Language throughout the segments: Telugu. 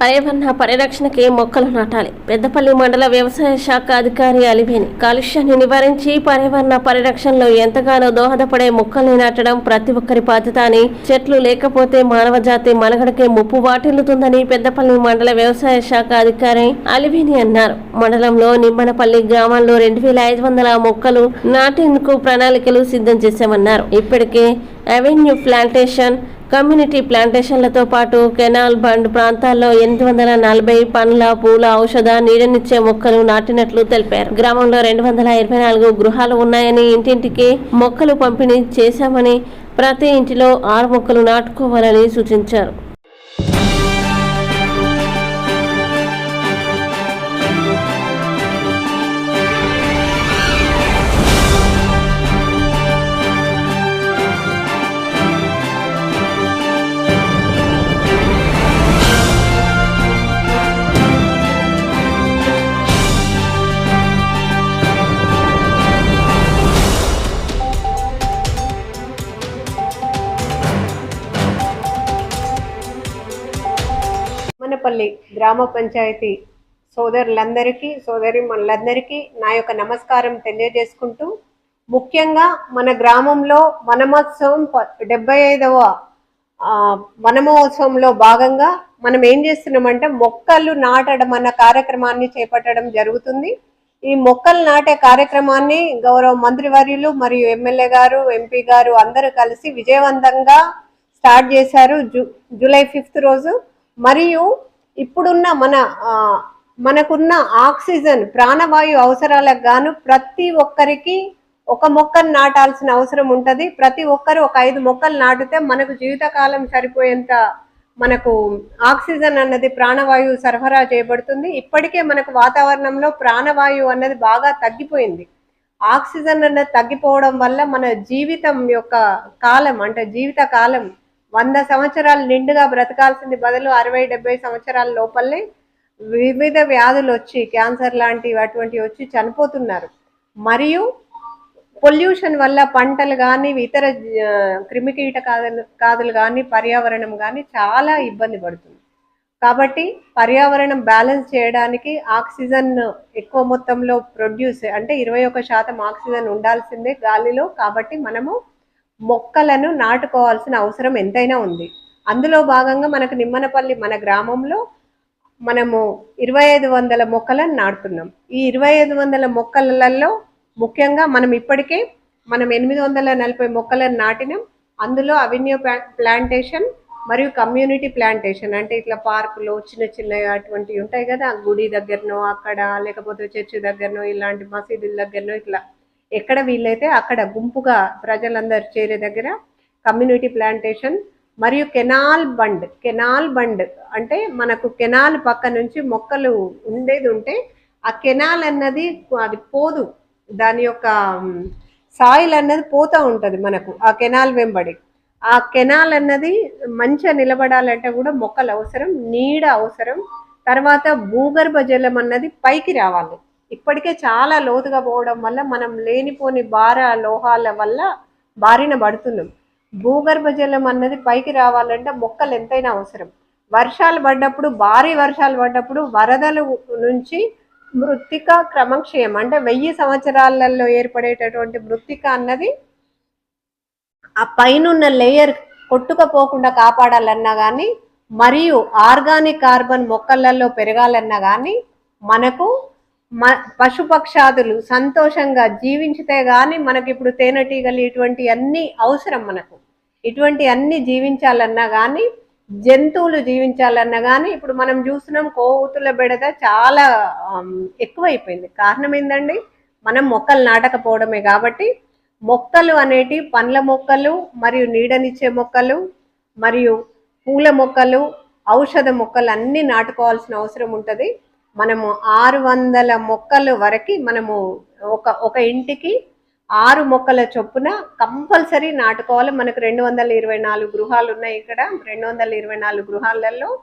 పర్యావరణ పరిరక్షణకి మొక్కలు నాటాలి. పెద్దపల్లి మండల వ్యవసాయ శాఖ అధికారి అలివేని కాలుష్యాన్ని నివారించి పర్యావరణ పరిరక్షణలో ఎంతగానో దోహదపడే మొక్కల్ని నాటడం ప్రతి ఒక్కరి బాధ్యత అని చెట్లు లేకపోతే మానవ జాతి మనుగడకే ముప్పు వాటిల్లుతుందని పెద్దపల్లి మండల వ్యవసాయ శాఖ అధికారి అలివేని అన్నారు. మండలంలో నిమ్మనపల్లి గ్రామంలో రెండు వేల ఐదు వందల మొక్కలు నాటేందుకు ప్రణాళికలు సిద్ధం చేశామన్నారు. ఇప్పటికే అవెన్యూ ప్లాంటేషన్ కమ్యూనిటీ ప్లాంటేషన్లతో పాటు కెనాల్ బండ్ ప్రాంతాల్లో ఎనిమిది వందల నలభై పండ్ల పూల ఔషధ నీడనిచ్చే మొక్కలు నాటినట్లు తెలిపారు. గ్రామంలో రెండు వందల ఇరవై నాలుగు గృహాలు ఉన్నాయని ఇంటింటికి మొక్కలు పంపిణీ చేశామని ప్రతి ఇంటిలో ఆరు మొక్కలు నాటుకోవాలని సూచించారు. మనపల్లి గ్రామ పంచాయతీ సోదరులందరికీ సోదరి మనలందరికీ నా యొక్క నమస్కారం తెలియజేసుకుంటూ ముఖ్యంగా మన గ్రామంలో వనమోత్సవం డెబ్బై ఐదవ వనమహోత్సవంలో భాగంగా మనం ఏం చేస్తున్నామంటే మొక్కలు నాటడం అన్న కార్యక్రమాన్ని చేపట్టడం జరుగుతుంది. ఈ మొక్కలు నాటే కార్యక్రమాన్ని గౌరవ మంత్రివర్యులు మరియు ఎమ్మెల్యే గారు ఎంపీ గారు అందరూ కలిసి విజయవంతంగా స్టార్ట్ చేశారు జూ జూలై ఫిఫ్త్ రోజు. మరియు ఇప్పుడున్న మన మనకున్న ఆక్సిజన్ ప్రాణవాయు అవసరాలకు గాను ప్రతి ఒక్కరికి ఒక మొక్కను నాటాల్సిన అవసరం ఉంటుంది. ప్రతి ఒక్కరు ఒక ఐదు మొక్కలు నాటితే మనకు జీవితకాలం సరిపోయేంత మనకు ఆక్సిజన్ అన్నది ప్రాణవాయువు సరఫరా చేయబడుతుంది. ఇప్పటికే మనకు వాతావరణంలో ప్రాణవాయువు అన్నది బాగా తగ్గిపోయింది. ఆక్సిజన్ అన్నది తగ్గిపోవడం వల్ల మన జీవితం యొక్క కాలం అంటే జీవిత కాలం వంద సంవత్సరాలు నిండుగా బ్రతకాల్సింది బదులు అరవై డెబ్బై సంవత్సరాల లోపలనే వివిధ వ్యాధులు వచ్చి క్యాన్సర్ లాంటివి అటువంటివి వచ్చి చనిపోతున్నారు. మరియు పొల్యూషన్ వల్ల పంటలు కానీ ఇతర క్రిమికీట కాదులు కాదులు కానీ పర్యావరణం కానీ చాలా ఇబ్బంది పడుతుంది. కాబట్టి పర్యావరణం బ్యాలెన్స్ చేయడానికి ఆక్సిజన్ ఎక్కువ మొత్తంలో ప్రొడ్యూస్ అంటే ఇరవై శాతం ఆక్సిజన్ ఉండాల్సిందే గాలిలో. కాబట్టి మనము మొక్కలను నాటుకోవాల్సిన అవసరం ఎంతైనా ఉంది. అందులో భాగంగా మనకు నిమ్మనపల్లి మన గ్రామంలో మనము ఇరవై ఐదు వందల మొక్కలను నాటుతున్నాం. ఈ ఇరవై ఐదు వందల మొక్కలలో ముఖ్యంగా మనం ఇప్పటికే మనం ఎనిమిది వందల నలభై మొక్కలను నాటినాం. అందులో అవెన్యూ ప్లాంటేషన్ మరియు కమ్యూనిటీ ప్లాంటేషన్ అంటే ఇట్లా పార్కులు చిన్న చిన్న అటువంటివి ఉంటాయి కదా గుడి దగ్గరనో అక్కడ లేకపోతే చర్చి దగ్గరనో ఇలాంటి మసీదుల దగ్గరనో ఇట్లా ఎక్కడ వీలైతే అక్కడ గుంపుగా ప్రజలందరూ చేరే దగ్గర కమ్యూనిటీ ప్లాంటేషన్ మరియు కెనాల్ బండ్ కెనాల్ బండ్ అంటే మనకు కెనాల్ పక్క నుంచి మొక్కలు ఉండేది ఉంటే ఆ కెనాల్ అన్నది అది పోదు. దాని యొక్క సాయిల్ అన్నది పోతూ ఉంటుంది మనకు ఆ కెనాల్ వెంబడి. ఆ కెనాల్ అన్నది మంచిగా నిలబడాలంటే కూడా మొక్కలు అవసరం నీడ అవసరం తర్వాత భూగర్భ జలం అన్నది పైకి రావాలి. ఇప్పటికే చాలా లోతుగా పోవడం వల్ల మనం లేనిపోని భార లోహాల వల్ల బారిన పడుతున్నాం. భూగర్భ జలం అన్నది పైకి రావాలంటే మొక్కలు ఎంతైనా అవసరం. వర్షాలు పడ్డప్పుడు భారీ వర్షాలు పడ్డప్పుడు వరదల నుంచి మృత్తిక క్రమక్షయం అంటే వెయ్యి సంవత్సరాలలో ఏర్పడేటటువంటి మృత్తిక అన్నది ఆ పైనున్న లేయర్ కొట్టుకపోకుండా కాపాడాలన్నా కానీ మరియు ఆర్గానిక్ కార్బన్ మొక్కలలో పెరగాలన్నా కానీ మనకు మ పశుపక్షాదులు సంతోషంగా జీవించితే గాని మనకి ఇప్పుడు తేనెటీగలు ఇటువంటి అన్ని అవసరం మనకు. ఇటువంటి అన్ని జీవించాలన్నా కానీ జంతువులు జీవించాలన్నా కానీ ఇప్పుడు మనం చూస్తున్నాం కోతుల బెడద చాలా ఎక్కువైపోయింది. కారణం ఏంటండి మనం మొక్కలు నాటకపోవడమే కాబట్టి మొక్కలు అనేటి పండ్ల మొక్కలు మరియు నీడనిచ్చే మొక్కలు మరియు పూల మొక్కలు ఔషధ మొక్కలు అన్నీ నాటుకోవాల్సిన అవసరం ఉంటుంది. మనము ఆరు వందల మొక్కలు వరకు మనము ఒక ఒక ఇంటికి ఆరు మొక్కల చొప్పున కంపల్సరీ నాటుకోవాలి. మనకు రెండు వందల ఇరవై నాలుగు గృహాలు ఉన్నాయి ఇక్కడ. రెండు వందల ఇరవై నాలుగు గృహాలలో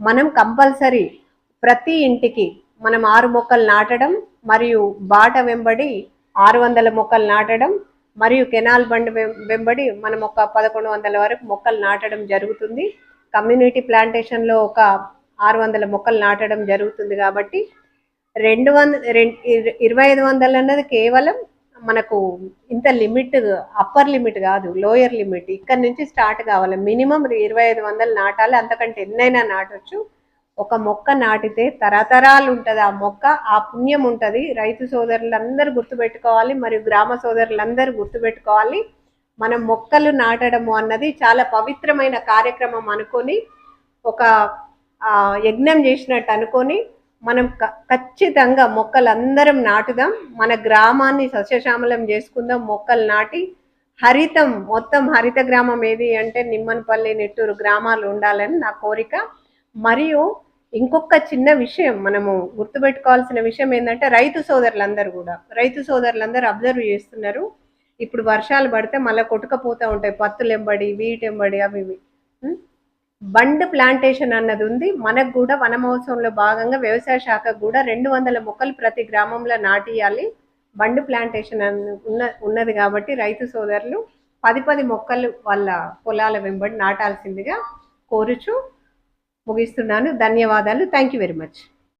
మనం కంపల్సరీ ప్రతి ఇంటికి మనం ఆరు మొక్కలు నాటడం మరియు బాట వెంబడి ఆరు వందల మొక్కలు నాటడం మరియు కెనాల్ బండ్ వెం- వెంబడి మనం ఒక పదకొండు వందల వరకు మొక్కలు నాటడం జరుగుతుంది. కమ్యూనిటీ ప్లాంటేషన్లో ఒక ఆరు వందల మొక్కలు నాటడం జరుగుతుంది కాబట్టి రెండు వంద రెండు ఇరవై ఐదు వందలు అన్నది కేవలం మనకు ఇంత లిమిట్ అప్పర్ లిమిట్ కాదు లోయర్ లిమిట్. ఇక్కడ నుంచి స్టార్ట్ కావాలి. మినిమం ఇరవై ఐదు వందలు నాటాలి. అంతకంటే ఎన్నైనా నాటొచ్చు. ఒక మొక్క నాటితే తరతరాలు ఉంటుంది ఆ మొక్క ఆ పుణ్యం ఉంటుంది. రైతు సోదరులందరూ గుర్తుపెట్టుకోవాలి. మరియు గ్రామ సోదరులందరూ గుర్తుపెట్టుకోవాలి. మనం మొక్కలు నాటడము అన్నది చాలా పవిత్రమైన కార్యక్రమం అనుకొని ఒక యజ్ఞం చేసినట్టు అనుకొని మనం క- ఖచ్చితంగా మొక్కలందరం నాటుదాం. మన గ్రామాన్ని సస్యశ్యామలం చేసుకుందాం. మొక్కలు నాటి హరితం మొత్తం హరిత గ్రామం ఏది అంటే నిమ్మనపల్లి నెట్టూరు గ్రామాలు ఉండాలని నా కోరిక. మరియు ఇంకొక చిన్న విషయం మనము గుర్తుపెట్టుకోవాల్సిన విషయం ఏంటంటే రైతు సోదరులందరూ కూడా. రైతు సోదరులందరూ అబ్జర్వ్ చేస్తున్నారు. ఇప్పుడు వర్షాలు పడితే మళ్ళీ కొట్టుకపోతూ ఉంటాయి. పత్తులు ఎంబడి వీటెంబడి అవి ఇవి. బండ్ ప్లాంటేషన్ అన్నది ఉంది. మనకు కూడా వన మహోత్సవంలో భాగంగా వ్యవసాయ శాఖకు కూడా రెండు వందల మొక్కలు ప్రతి గ్రామంలో నాటియాలి. బండ్ ప్లాంటేషన్ అన్న ఉన్న ఉన్నది కాబట్టి రైతు సోదరులు పది పది మొక్కలు వాళ్ళ పొలాల వెంబడి నాటాల్సిందిగా కోరుచు ముగిస్తున్నాను. ధన్యవాదాలు. Thank you very much.